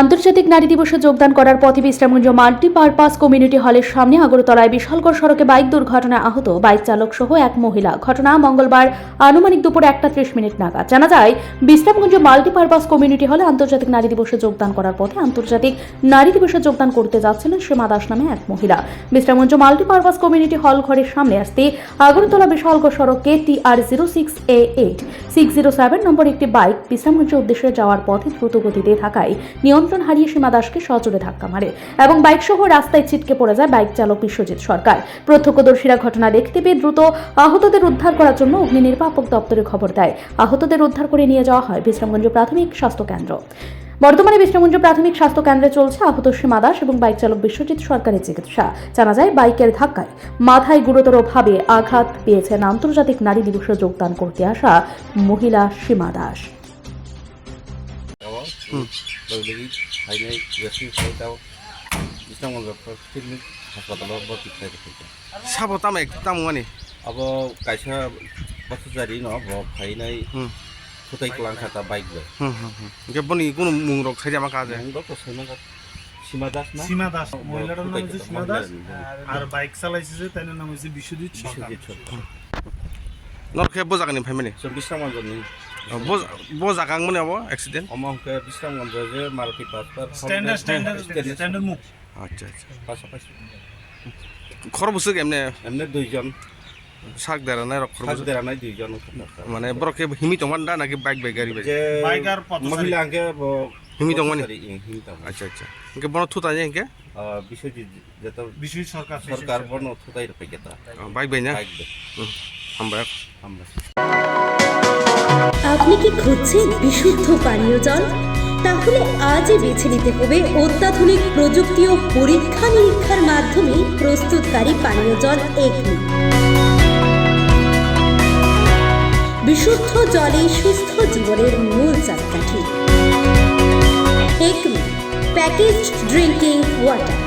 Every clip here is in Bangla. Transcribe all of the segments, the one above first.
আন্তর্জাতিক নারী দিবসে যোগদান করার পথে বিশ্রামগঞ্জ মাল্টিপারপাস কমিউনিটি হলের সামনে আগরতলায় বিশালগড় সড়কে বাইক দুর্ঘটনায় আহত বাইক চালক সহ এক মহিলা। ঘটনা মঙ্গলবার আনুমানিক দুপুর একটা ত্রিশ মিনিট নাগাদ। জানা যায়, বিশ্রামগঞ্জ মাল্টিপারপাস কমিউনিটি হলে আন্তর্জাতিক নারী দিবসে যোগদান করার পথে আন্তর্জাতিক নারী দিবসে যোগদান করতে যাচ্ছিলেন সীমা দাস নামে এক মহিলা। বিশ্রামগঞ্জ মাল্টিপারপাস কমিউনিটি হল ঘরের সামনে আসতে আগরতলা বিশালগড় সড়কে T R zero six A eight, six zero seven number একটি বাইক বিশ্রামগঞ্জের উদ্দেশ্যে যাওয়ার পথে দ্রুত গতিতে থাকায় নিয়ন্ত্রণ হারিয়ে সীমা দাসকে সজোরে ধাক্কা মারে এবং বাইক সহ রাস্তায় ছিটকে পড়ে যায় বাইক চালক বিশ্বজিৎ সরকার। প্রত্যক্ষদর্শীরা ঘটনা দেখতে পেয়ে দ্রুত আহতদের উদ্ধার করার জন্য অগ্নি নির্বাপক দপ্তরে খবর দেয়। আহতদের উদ্ধার করে নিয়ে যাওয়া হয় বিশ্রামগঞ্জ প্রাথমিক স্বাস্থ্য কেন্দ্র। বর্তমানে বিশ্রামগঞ্জ প্রাথমিক স্বাস্থ্য কেন্দ্রে চলছে আহত সীমা দাস এবং বাইক চালক বিশ্বজিৎ সরকারের চিকিৎসা। জানা যায়, বাইকের ধাক্কায় মাথায় গুরুতরভাবে আঘাত পেয়েছেন আন্তর্জাতিক নারী দিবসে যোগদান করতে আসা মহিলা সীমা দাস। বদলি হাইনাই বেশি সেটাও ইসলামগঞ্জ ক্লিনিক হাসপাতাল ভর্তি থাকে সাবো তামে তামু মানে अब কাইসা বছরজারি ন ভাইনাই খুতাই ক্লান খাতা বাইক বে গেবনি কোন মুং রক খাই জামা কাজে মুং রক সাইমা কাজ সীমা দাস না সীমা দাস মহিলাটার নাম হচ্ছে সীমা দাস আর বাইক চালাইছে যে তার নাম হচ্ছে বিশ্বজিৎ বিশ্বজিৎ সরকার নরকে বোঝাগানি ভাই বিশ্রামগঞ্জनि বজাগাং মনে আবো অ্যাক্সিডেন্ট অমাংকে বিশ্রামগঞ্জ যে মারুতি স্ট্যান্ডার্ড স্ট্যান্ডার্ড স্ট্যান্ডার্ড মুখ। আচ্ছা আচ্ছা। পাশাপাশি খর বসে এমনে এমনি দুইজন। শাক দেরা নাই রক খর সাজ বসে দেরানাই দুইজন। মানে বরকে হিমি তমান দা নাকি বাইক বাইক গাড়ি বাই বাইক আর মহিলা আগে হিমি তমানি আচ্ছা আচ্ছা। কে বন থুতা যায় কে বিশ্বজিৎ যেটা বিশ্বজিৎ সরকার সরকার বর্ণ থুতাই রূপে গেতা। বাইক বাই না? বাইক দে আমরা আমরা আপনি কি খুঁজছেন বিশুদ্ধ পানীয় জল? তাহলে আজই বেছে নিতে হবে অত্যাধুনিক প্রযুক্তি ও পরীক্ষা নিরীক্ষার মাধ্যমে প্রস্তুতকারী পানীয় জল এগনি। বিশুদ্ধ জলে সুস্থ জীবনের মূল চাকাঠি Acme packaged drinking water.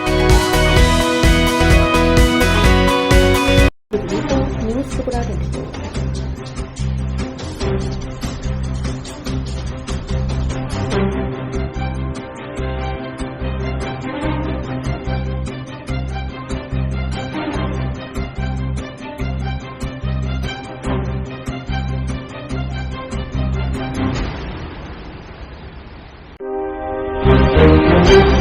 News Thank you.